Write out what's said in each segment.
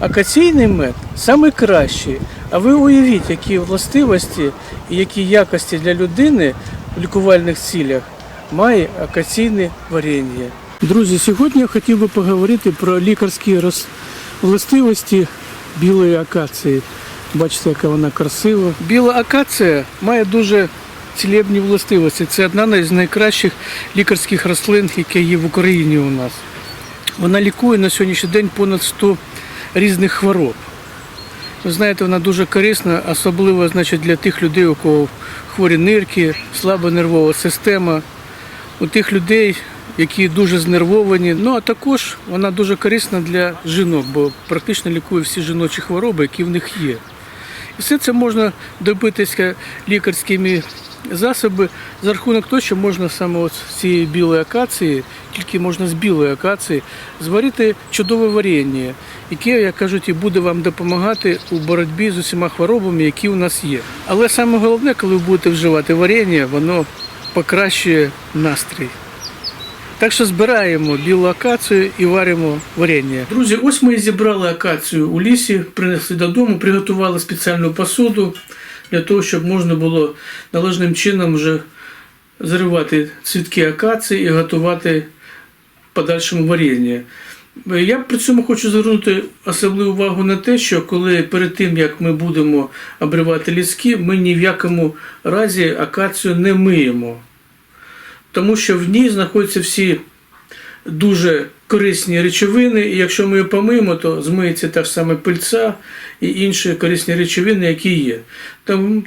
Акаційний мед найкращий. А ви уявіть, які властивості і які якості для людини в лікувальних цілях має акаційне варення. Друзі, сьогодні я хотів би поговорити про лікарські властивості білої акації. Бачите, яка вона красива. Біла акація має дуже цілебні властивості. Це одна з найкращих лікарських рослин, які є в Україні у нас. Вона лікує на сьогоднішній день понад 100 різних хвороб. Ви знаєте, вона дуже корисна, особливо значить, для тих людей, у кого хворі нирки, слаба нервова система, у тих людей, які дуже знервовані. Ну а також вона дуже корисна для жінок, бо практично лікує всі жіночі хвороби, які в них є. І все це можна добитися лікарськими засоби за рахунок того, що можна саме от з цієї білої акації, тільки можна з білої акації, зварити чудове варення, яке, як кажуть, і буде вам допомагати у боротьбі з усіма хворобами, які у нас є. Але саме головне, коли ви будете вживати варення, воно покращує настрій. Так що збираємо білу акацію і варимо варення. Друзі, ось ми і зібрали акацію у лісі, принесли додому, приготували спеціальну посуду для того, щоб можна було належним чином вже зривати цвітки акації і готувати подальшому варення. Я при цьому хочу звернути особливу увагу на те, що коли перед тим як ми будемо обривати ліски, ми ні в якому разі акацію не миємо тому що в ній знаходяться всі дуже корисні речовини, і якщо ми її помиємо, то змиється та ж саме пильця і інші корисні речовини, які є.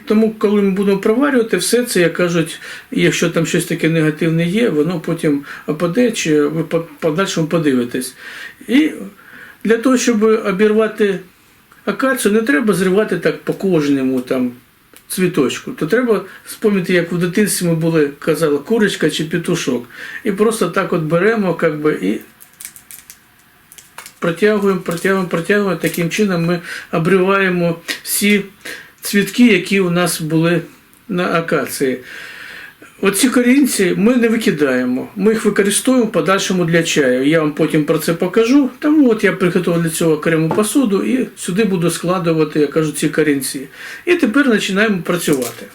Тому, коли ми будемо проварювати, все це, як кажуть, якщо там щось таке негативне є, воно потім опаде, чи ви по подальшому подивитесь. І для того, щоб обірвати акацію, не треба зривати так по кожному там цвіточку, то треба спомнити, як в дитинстві ми були, казали, курочка чи петушок. І просто так от беремо, как би, і протягуємо, протягуємо, протягуємо. Таким чином ми обриваємо всі цвітки, які у нас були на акації. Оці корінці ми не викидаємо, ми їх використовуємо в подальшому для чаю. Я вам потім про це покажу. Тому от я приготував для цього окрему посуду і сюди буду складувати, я кажу, ці корінці. І тепер починаємо працювати.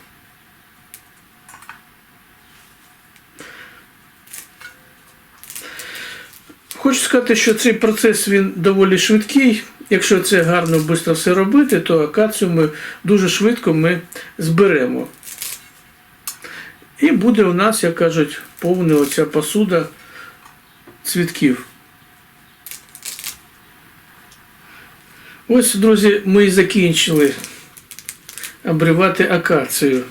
Хочу сказати, що цей процес він доволі швидкий. Якщо це гарно, швидко все робити, то акацію ми дуже швидко ми зберемо. І буде у нас, як кажуть, повна оця посуда цвітків. Ось, друзі, ми і закінчили обривати акацію.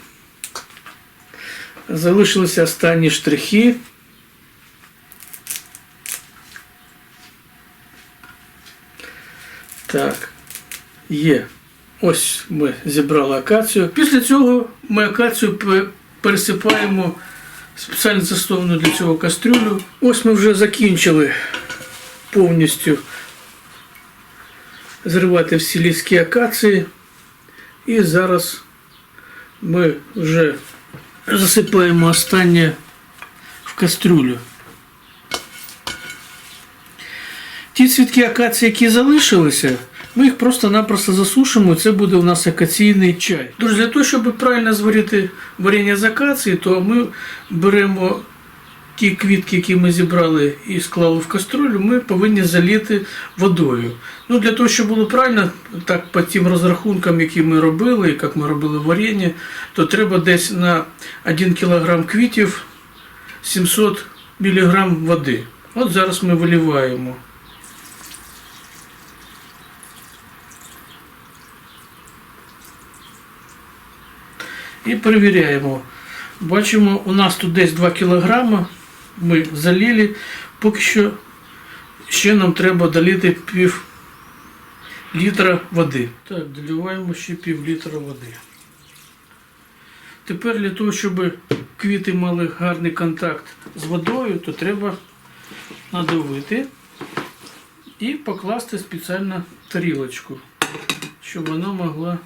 Залишилися останні штрихи. Так, є. Ось ми зібрали акацію. Після цього ми акацію пересипаємо спеціально застовану для цього кастрюлю. Ось ми вже закінчили повністю зривати всі ліски акації. І зараз ми вже засипаємо останнє в кастрюлю. Ті цвітки акації, які залишилися, ми їх просто-напросто засушимо, і це буде у нас акаційний чай. Друзі, для того, щоб правильно зварити варення з акації, то ми беремо ті квітки, які ми зібрали і склали в каструлю, ми повинні заліти водою. Ну, Для того, щоб було правильно, так по тим розрахункам, які ми робили, як ми робили варення, то треба десь на 1 кг квітів 700 мг води. От зараз ми виливаємо. І перевіряємо. Бачимо, у нас тут десь 2 кг. Ми залили. Поки що ще нам треба долити пів літра води. Так, доливаємо ще пів літра води. Тепер для того, щоб квіти мали гарний контакт з водою, то треба надавити і покласти спеціально тарілочку, щоб вона могла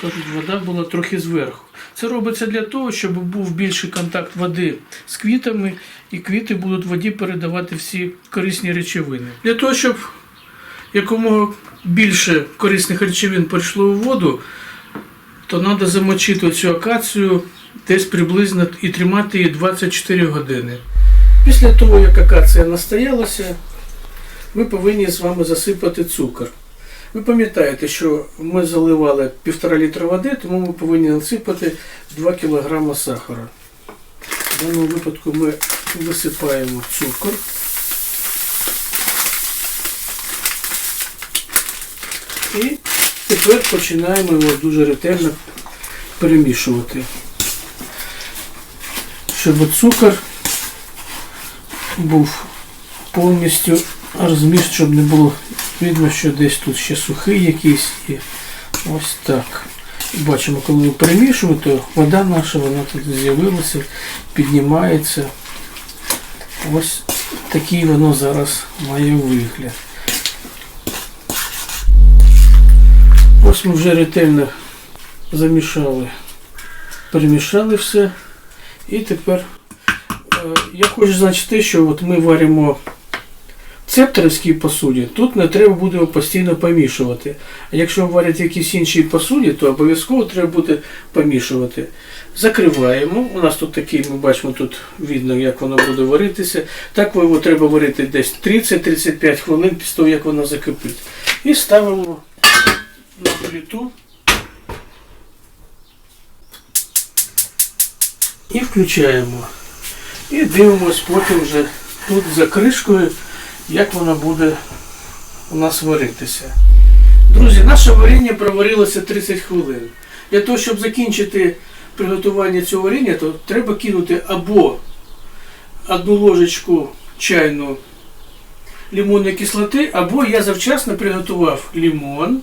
Кажуть, вода була трохи зверху. Це робиться для того, щоб був більший контакт води з квітами, і квіти будуть воді передавати всі корисні речовини. Для того, щоб якомога більше корисних речовин прийшло у воду, то треба замочити цю акацію десь приблизно і тримати її 24 години. Після того, як акація настоялася, ми повинні з вами засипати цукор. Ви пам'ятаєте, що ми заливали 1,5 літра води, тому ми повинні насипати 2 кг сахара. В даному випадку ми висипаємо цукор. І тепер починаємо його дуже ретельно перемішувати. Щоб цукор був повністю розміст, щоб не було видно, що десь тут ще сухий якийсь і ось так. Бачимо, коли ми перемішуємо, то вода наша, вона тут з'явилася, піднімається. Ось такий воно зараз має вигляд. Ось ми вже ретельно замішали, перемішали все. І тепер е, я хочу зазначити, що от ми варимо в посуді, тут не треба буде постійно помішувати. А якщо варять в якійсь іншій посуді, то обов'язково треба буде помішувати. Закриваємо. У нас тут такий, ми бачимо, тут видно, як воно буде варитися. Так його треба варити десь 30-35 хвилин після того, як воно закипить. І ставимо на плиту. І включаємо. І дивимось потім вже тут за кришкою, як воно буде у нас варитися. Друзі, наше варіння проварилося 30 хвилин. Для того, щоб закінчити приготування цього варіння, то треба кинути або одну ложечку чайну лимонної кислоти, або я завчасно приготував лимон,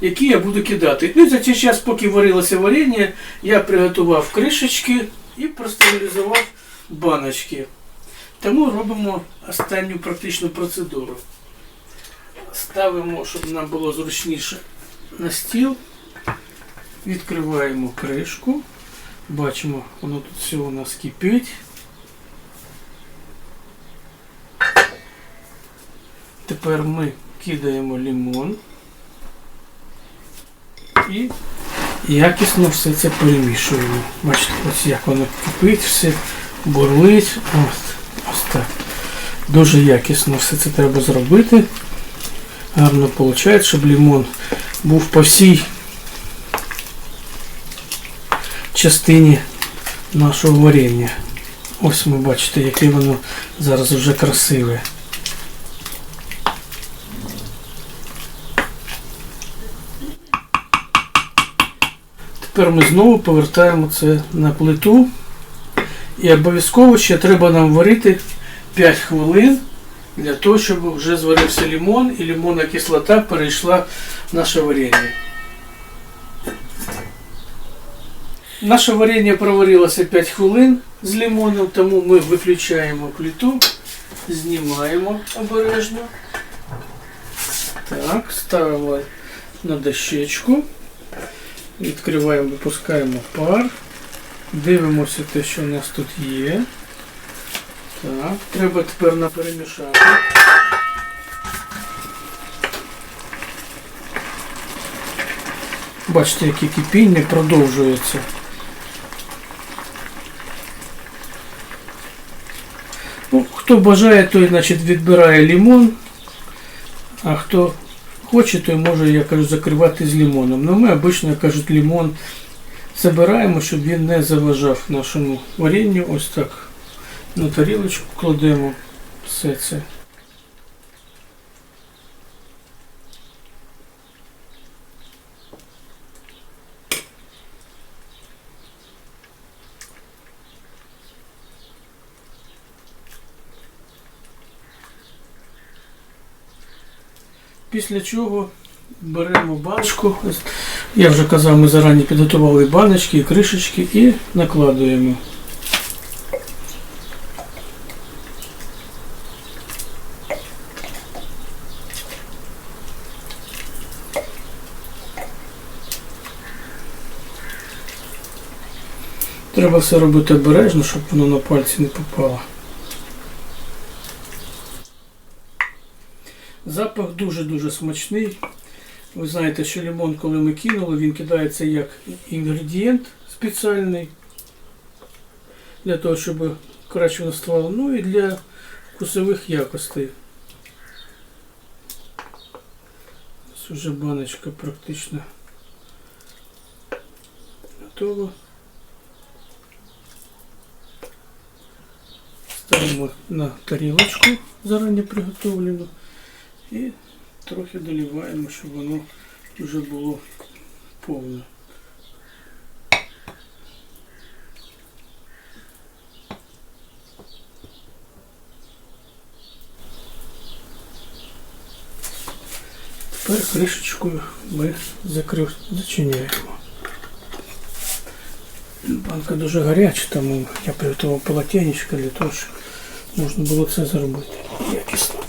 який я буду кидати. Ну і за цей час, поки варилося варення, я приготував кришечки і простерилізував баночки. Тому робимо останню практичну процедуру. Ставимо, щоб нам було зручніше на стіл. Відкриваємо кришку. Бачимо, воно тут все у нас кипить. Тепер ми кидаємо лимон і якісно все це перемішуємо. Бачите, ось як воно кипить, все бурлить. Ось, так. Дуже якісно все це треба зробити. Гарно виходить, щоб лимон був по всій частині нашого варення. Ось ми бачите, яке воно зараз вже красиве. Тепер ми знову повертаємо це на плиту. І обов'язково ще треба нам варити 5 хвилин для того, щоб вже зварився лимон і лимонна кислота перейшла в наше варення. Наше варення проварилося 5 хвилин з лимоном, тому ми виключаємо плиту, знімаємо обережно. Так, ставимо на дощечку. Відкриваємо, випускаємо пар. Дивимося те, що у нас тут є. Так, треба тепер на перемішати. Бачите, яке кипіння продовжується. Ну, хто бажає, той значить, відбирає лимон, а хто хоче, той може, я кажу, закривати з лимоном. Ну ми обично, кажуть, лимон забираємо, щоб він не заважав нашому варенню. Ось так на тарілочку кладемо все це. Після чого беремо баночку. Я вже казав, ми зарані підготували баночки і кришечки і накладуємо. Треба все робити обережно, щоб воно на пальці не попало. Запах дуже-дуже смачний. Ви знаєте, що лимон, коли ми кинули, він кидається як інгредієнт спеціальний для того, щоб краще воно ставало. Ну і для вкусових якостей. Ось уже баночка практично готова. Ставимо на тарілочку зарані приготовлену і трохи доливаємо, щоб воно вже було повне. Тепер кришечкою ми закрив, зачиняємо. Банка дуже гаряча, тому я приготував полотенечко для того, щоб можна було це зробити якісно.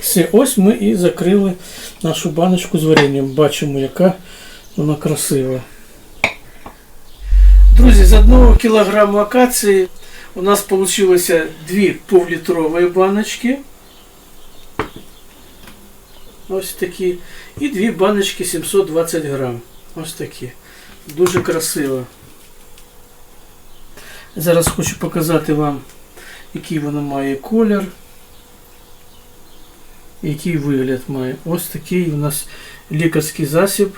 Все, ось ми і закрили нашу баночку з варенням. Бачимо, яка вона красива. Друзі, з одного кілограму акації у нас вийшло дві півлітрові баночки. Ось такі. І дві баночки 720 грам. Ось такі. Дуже красиво. Зараз хочу показати вам, який воно має колір. Який вигляд має. Ось такий у нас лікарський засіб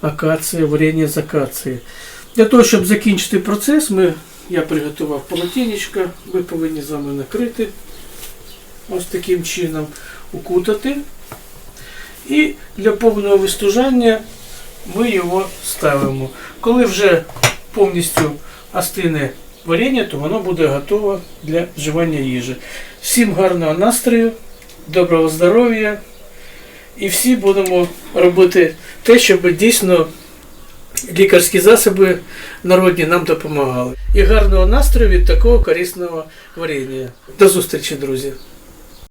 акація, варення з акації. Для того, щоб закінчити процес, ми, я приготував полотенечко, ви повинні з вами накрити ось таким чином, укутати. І для повного вистужання ми його ставимо. Коли вже повністю остине варення, то воно буде готове для вживання їжі. Всім гарного настрою, доброго здоров'я і всі будемо робити те, щоб дійсно лікарські засоби народні нам допомагали. І гарного настрою від такого корисного варення. До зустрічі, друзі!